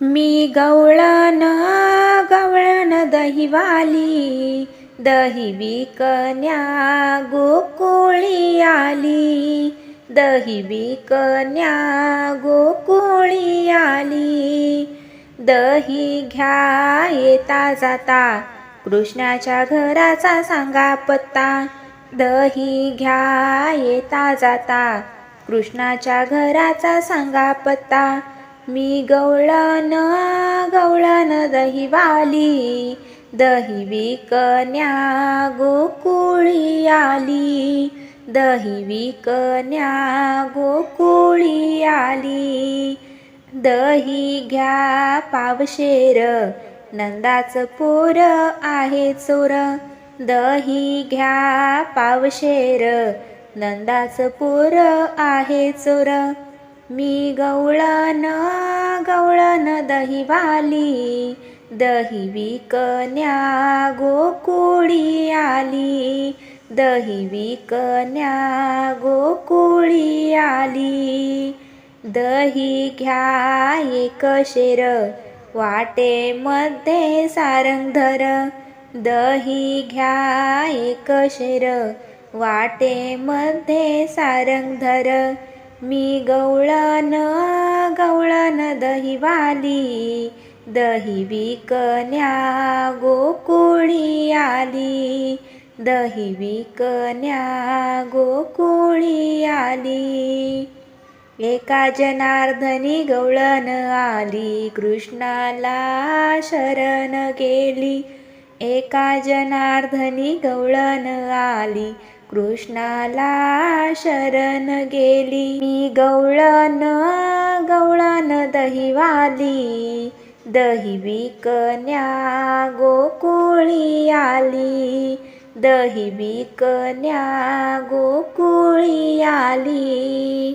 मी गवळण गवळण दहीवाली दही विकन्या गोकुळी आली. दही विकन्या गोकुळी आली. दही घ्या येता जाता कृष्णाच्या घराचा सांगा पत्ता. दही घ्या येता जाता कृष्णाच्या घराचा सांगा पत्ता. मी गवळण गवळण दहीवाली दही विकन्या गोकुळी आली. दही विकन्या गोकुळी आली. दही घ्या पावशेर नंदाचं पोर आहे चोर. दही घ्या पावशेर नंदाचं पोर आहे चोर. मी गवळण गवळण दहीवाली दही विकन्या गोकुळी आली. दही विकन्या गोकुळी आली. दही घ्या एक शेर वाटेमध्ये सारंग धर. दही घ्या एक शेर वाटेमध्ये सारंग धर. मी गवळण गवळण दहीवाली दही विकन्या गोकुळी आली. दही विकन्या गोकुळी आली. एका जनार्दनी गवळण आली कृष्णाला शरण गेली. एका जनार्दनी गवळण आली कृष्णाला शरण गेली. मी गवळण गवळण दहीवाली. दही विकन्या गोकुळी आली. दही विकन्या गोकुळी आली.